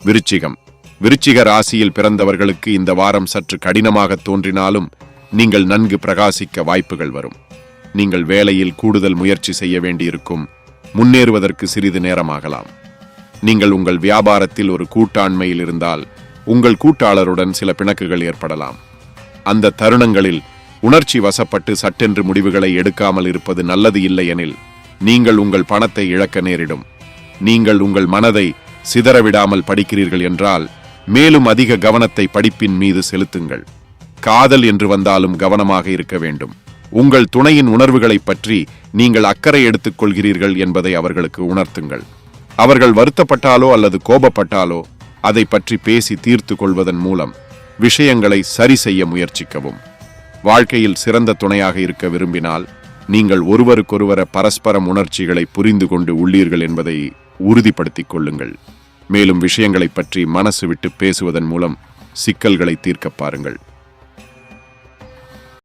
விருச்சிகம். விருச்சிக ராசியில் பிறந்தவர்களுக்கு இந்த வாரம் சற்று கடினமாக தோன்றினாலும் நீங்கள் நன்கு பிரகாசிக்க வாய்ப்புகள் வரும். நீங்கள் வேலையில் கூடுதல் முயற்சி செய்ய வேண்டியிருக்கும். முன்னேறுவதற்கு சிறிது நேரமாகலாம். நீங்கள் உங்கள் வியாபாரத்தில் ஒரு கூட்டாண்மையில் இருந்தால் உங்கள் கூட்டாளருடன் சில பிணக்குகள் ஏற்படலாம். அந்த தருணங்களில் உணர்ச்சி வசப்பட்டு சட்டென்று முடிவுகளை எடுக்காமல் இருப்பது நல்லது இல்லையெனில் நீங்கள் உங்கள் பணத்தை இழக்க நேரிடும். நீங்கள் உங்கள் மனதை சிதறவிடாமல் படிக்கிறீர்கள் என்றால் மேலும் அதிக கவனத்தை படிப்பின் மீது செலுத்துங்கள். காதல் என்று வந்தாலும் கவனமாக இருக்க வேண்டும். உங்கள் துணையின் உணர்வுகளைப் பற்றி நீங்கள் அக்கறை எடுத்துக் கொள்கிறீர்கள் என்பதை அவர்களுக்கு உணர்த்துங்கள். அவர்கள் வருத்தப்பட்டாலோ அல்லது கோபப்பட்டாலோ அதை பற்றி பேசி தீர்த்து கொள்வதன் மூலம் விஷயங்களை சரி செய்ய முயற்சிக்கவும். வாழ்க்கையில் சிறந்த துணையாக இருக்க விரும்பினால் நீங்கள் ஒருவருக்கொருவர பரஸ்பரம் உணர்ச்சிகளை புரிந்து கொண்டு உள்ளீர்கள் என்பதை உறுதிப்படுத்திக் கொள்ளுங்கள். மேலும் விஷயங்களைப் பற்றி மனசு விட்டு பேசுவதன் மூலம் சிக்கல்களை தீர்க்கப் பாருங்கள்.